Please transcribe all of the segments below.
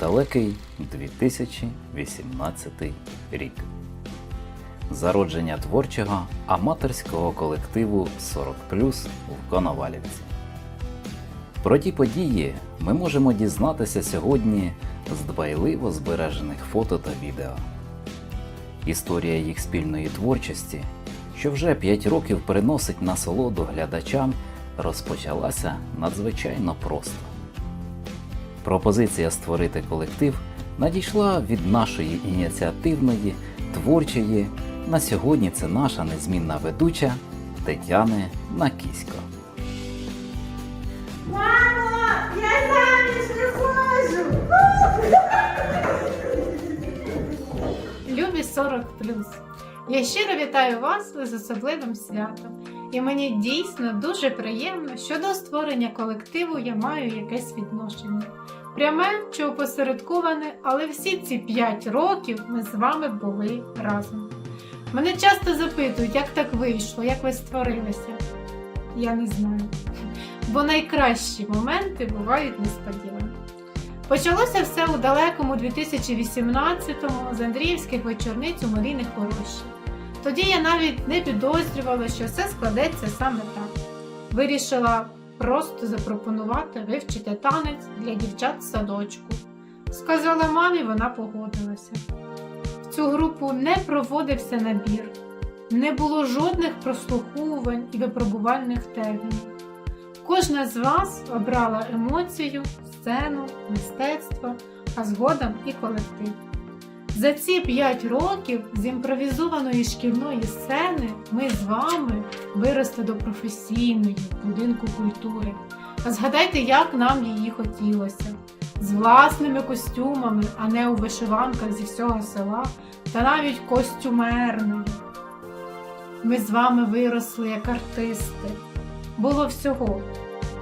далекий 2018 рік. Зародження творчого аматорського колективу 40 в Коновалівці. Про ті події ми можемо дізнатися сьогодні з дбайливо збережених фото та відео. Історія їх спільної творчості, що вже 5 років приносить насолоду глядачам, розпочалася надзвичайно просто. Пропозиція створити колектив надійшла від нашої ініціативної, творчої, на сьогодні це наша незмінна ведуча Тетяни Накісько. Мамо, я заміж виходжу! Любі 40 Я щиро вітаю вас з особливим святом. І мені дійсно дуже приємно, що до створення колективу я маю якесь відношення. Пряме чи опосередковане, але всі ці 5 років ми з вами були разом. Мене часто запитують, як так вийшло, як ви створилися. Я не знаю. Бо найкращі моменти бувають несподівані. Почалося все у далекому 2018-му з Андріївських вечорниць у Марійних Ворощі. Тоді я навіть не підозрювала, що все складеться саме так. Вирішила просто запропонувати вивчити танець для дівчат з садочку. Сказала мамі, вона погодилася. В цю групу не проводився набір, не було жодних прослуховувань і випробувальних термінів. Кожна з вас обрала емоцію, сцену, мистецтво, а згодом і колектив. За ці 5 років з імпровізованої шкільної сцени ми з вами виросли до професійної будинку культури. А згадайте, як нам її хотілося. З власними костюмами, а не у вишиванках зі всього села, та навіть костюмерними. Ми з вами виросли як артисти. Було всього.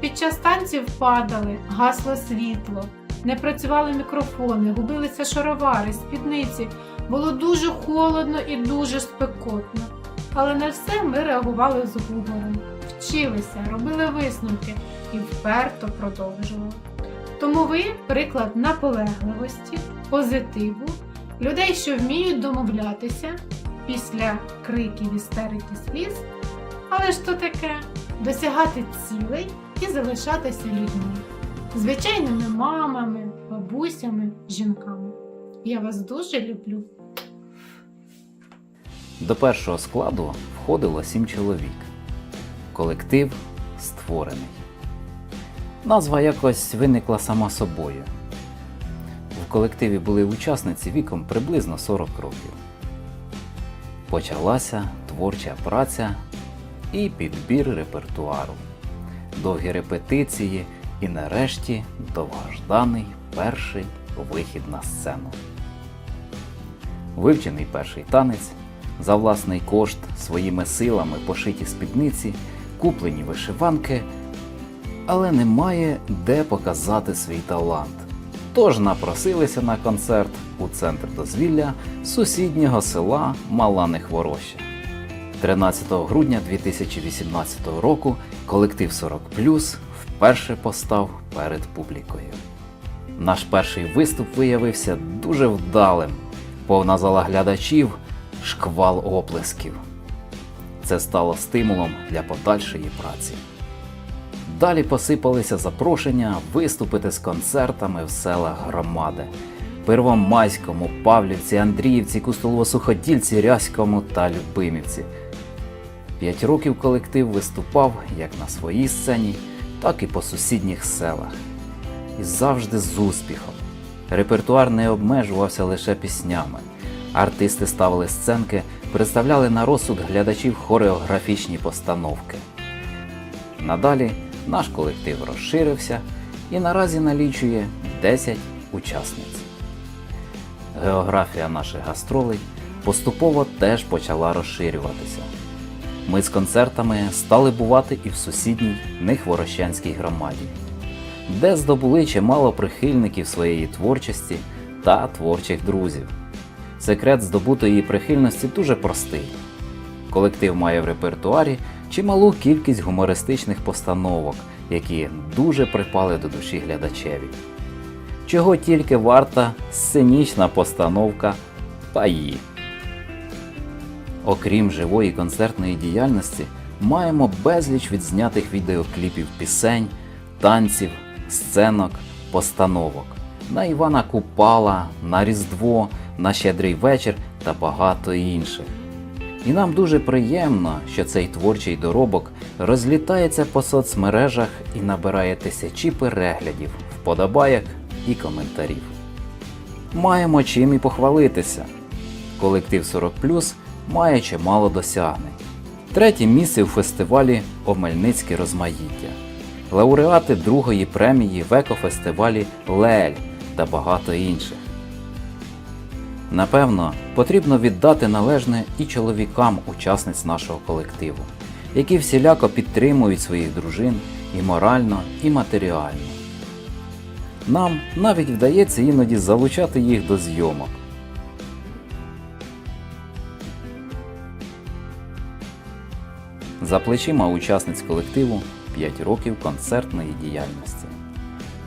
Під час танців падали, гасло світло, не працювали мікрофони, губилися шаровари, спідниці. Було дуже холодно і дуже спекотно. Але на все ми реагували з гумором, вчилися, робили висновки і вперто продовжували. Тому ви приклад наполегливості, позитиву, людей, що вміють домовлятися після криків, істерик і сліз. Але ж то таке досягати цілей і залишатися людьми, звичайними мамами, бабусями, жінками. Я вас дуже люблю. До першого складу входило сім чоловік. Колектив створений. Назва якось виникла сама собою. В колективі були учасниці віком приблизно 40 років. Почалася творча праця і підбір репертуару, довгі репетиції і нарешті довгожданий перший вихід на сцену. Вивчений перший танець, за власний кошт своїми силами пошиті спідниці, куплені вишиванки, але немає де показати свій талант. Тож напросилися на концерт у центр дозвілля сусіднього села Малани Хвороща. 13 грудня 2018 року колектив 40 вперше постав перед публікою. Наш перший виступ виявився дуже вдалим, повна зала глядачів, шквал оплесків. Це стало стимулом для подальшої праці. Далі посипалися запрошення виступити з концертами в селах громади Первомайському, Павлівці, Андріївці, Кустолово-Суходільці, Рязькому та Любимівці. П'ять років колектив виступав як на своїй сцені, так і по сусідніх селах. І завжди з успіхом. Репертуар не обмежувався лише піснями. Артисти ставили сценки, представляли на розсуд глядачів хореографічні постановки. Надалі наш колектив розширився і наразі налічує 10 учасниць. Географія наших гастролей поступово теж почала розширюватися. Ми з концертами стали бувати і в сусідній Нехворощанській громаді, де здобули чимало прихильників своєї творчості та творчих друзів. Секрет здобутої прихильності дуже простий. Колектив має в репертуарі чималу кількість гумористичних постановок, які дуже припали до душі глядачеві. чого тільки варта сценічна постановка Паї. Окрім живої концертної діяльності, маємо безліч відзнятих відеокліпів пісень, танців, сценок, постановок на Івана Купала, на Різдво, на Щедрий вечір та багато інших. І нам дуже приємно, що цей творчий доробок розлітається по соцмережах і набирає тисячі переглядів, вподобайок і коментарів. Маємо чим і похвалитися. Колектив 40 має чимало досягнень. Третє місце у фестивалі Омельницьке розмаїття, лауреати другої премії в екофестивалі Лель та багато інших. Напевно, потрібно віддати належне і чоловікам учасниць нашого колективу, які всіляко підтримують своїх дружин і морально, і матеріально. Нам навіть вдається іноді залучати їх до зйомок. За плечима учасниць колективу 5 років концертної діяльності.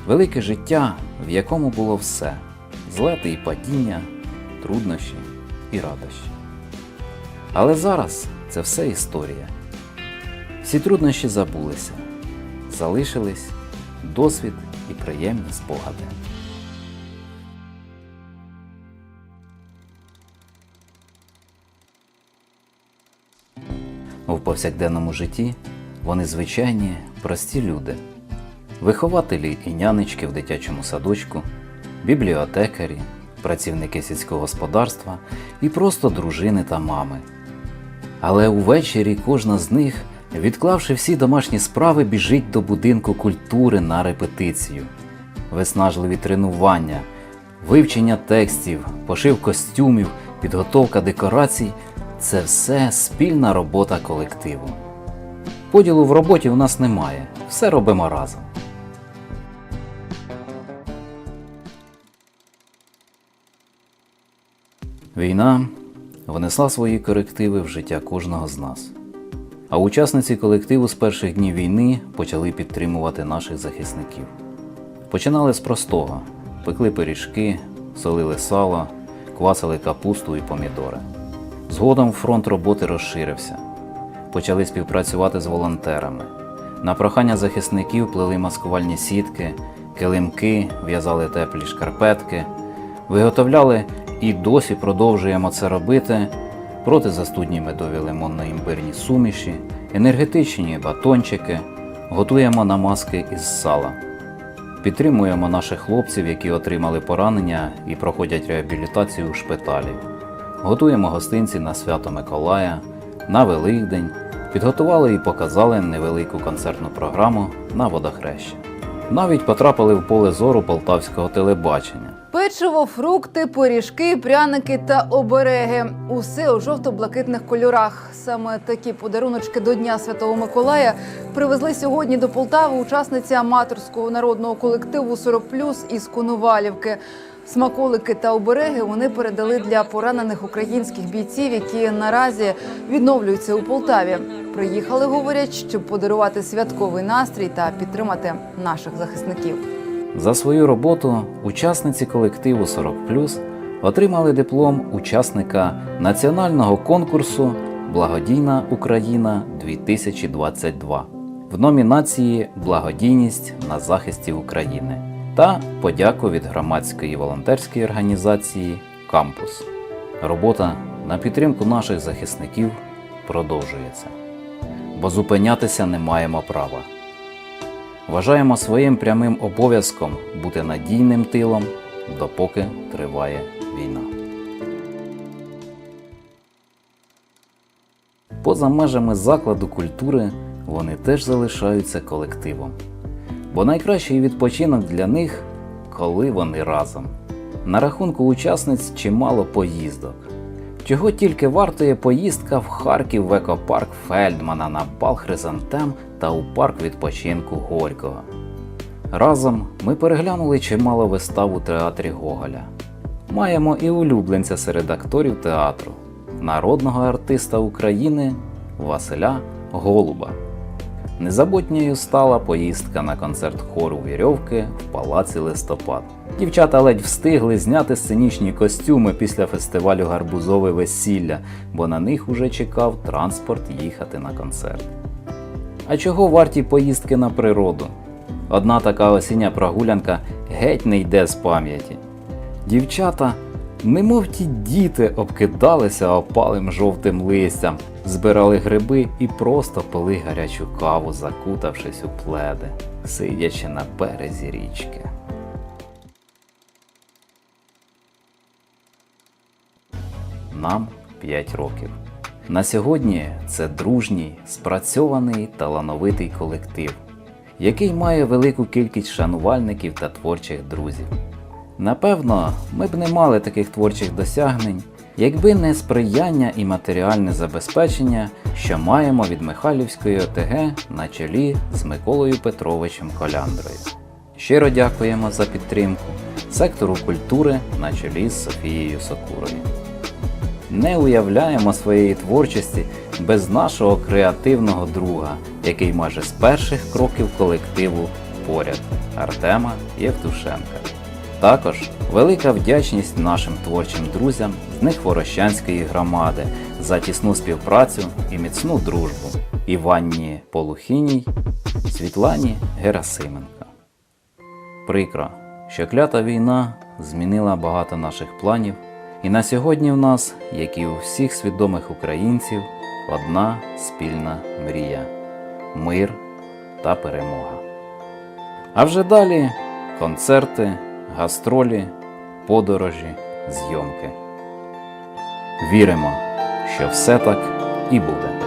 Велике життя, в якому було все: злети і падіння, труднощі і радощі. Але зараз це все історія. Всі труднощі забулися, залишились досвід і приємні спогади. В повсякденному житті вони звичайні, прості люди, вихователі і нянечки в дитячому садочку, бібліотекарі, працівники сільського господарства і просто дружини та мами. Але увечері кожна з них, відклавши всі домашні справи, біжить до будинку культури на репетицію. Виснажливі тренування, вивчення текстів, пошив костюмів, підготовка декорацій це все спільна робота колективу. Поділу в роботі у нас немає, все робимо разом. Війна внесла свої корективи в життя кожного з нас. А учасниці колективу з перших днів війни почали підтримувати наших захисників. Починали з простого: пекли пиріжки, солили сало, квасили капусту і помідори. Згодом фронт роботи розширився. Почали співпрацювати з волонтерами. На прохання захисників плели маскувальні сітки, килимки, в'язали теплі шкарпетки, виготовляли і досі продовжуємо це робити протизастудні медові лимонно-імбирні суміші, енергетичні батончики, готуємо намазки із сала. Підтримуємо наших хлопців, які отримали поранення і проходять реабілітацію у шпиталі. Готуємо гостинці на свято Миколая, на Великдень, підготували і показали невелику концертну програму на водохреща. Навіть потрапили в поле зору полтавського телебачення. Печиво, фрукти, пиріжки, пряники та обереги усе у жовто-блакитних кольорах. Саме такі подаруночки до Дня Святого Миколая привезли сьогодні до Полтави учасниці аматорського народного колективу «40+» із Конувалівки. Смаколики та обереги вони передали для поранених українських бійців, які наразі відновлюються у Полтаві. Приїхали, говорять, щоб подарувати святковий настрій та підтримати наших захисників. За свою роботу учасниці колективу 40 отримали диплом учасника національного конкурсу Благодійна Україна 2022 в номінації Благодійність на захисті України та подяку від громадської волонтерської організації Кампус. Робота на підтримку наших захисників продовжується, бо зупинятися не маємо права. Вважаємо своїм прямим обов'язком бути надійним тилом, допоки триває війна. Поза межами закладу культури вони теж залишаються колективом. Бо найкращий відпочинок для них коли вони разом. На рахунку учасниць чимало поїздок. Чого тільки вартує поїздка в Харків в екопарк Фельдмана на бал Хризантем та у парк відпочинку Горького. Разом ми переглянули чимало вистав у театрі Гоголя. Маємо і улюбленця серед акторів театру, народного артиста України Василя Голуба. Незабутньою стала поїздка на концерт хору Вірьовки в палаці Листопад. Дівчата ледь встигли зняти сценічні костюми після фестивалю Гарбузове весілля, бо на них уже чекав транспорт їхати на концерт. А чого варті поїздки на природу? Одна така осіння прогулянка геть не йде з пам'яті. Дівчата, немов ті діти, обкидалися опалим жовтим листям, збирали гриби і просто пили гарячу каву, закутавшись у пледи, сидячи на березі річки. Нам 5 років. На сьогодні це дружній, спрацьований талановитий колектив, який має велику кількість шанувальників та творчих друзів. Напевно, ми б не мали таких творчих досягнень, якби не сприяння і матеріальне забезпечення, що маємо від Михайлівської ОТГ на чолі з Миколою Петровичем Коляндрою. Щиро дякуємо за підтримку сектору культури на чолі з Софією Сокурою. Не уявляємо своєї творчості без нашого креативного друга, який майже з перших кроків колективу поряд Артема Євтушенка. Також велика вдячність нашим творчим друзям з Нехворощанської громади за тісну співпрацю і міцну дружбу Іванні Полухіній, Світлані Герасименко. Прикро, що клята війна змінила багато наших планів, і на сьогодні в нас, як і у всіх свідомих українців, одна спільна мрія мир та перемога. А вже далі концерти, гастролі, подорожі, зйомки. Віримо, що все так і буде.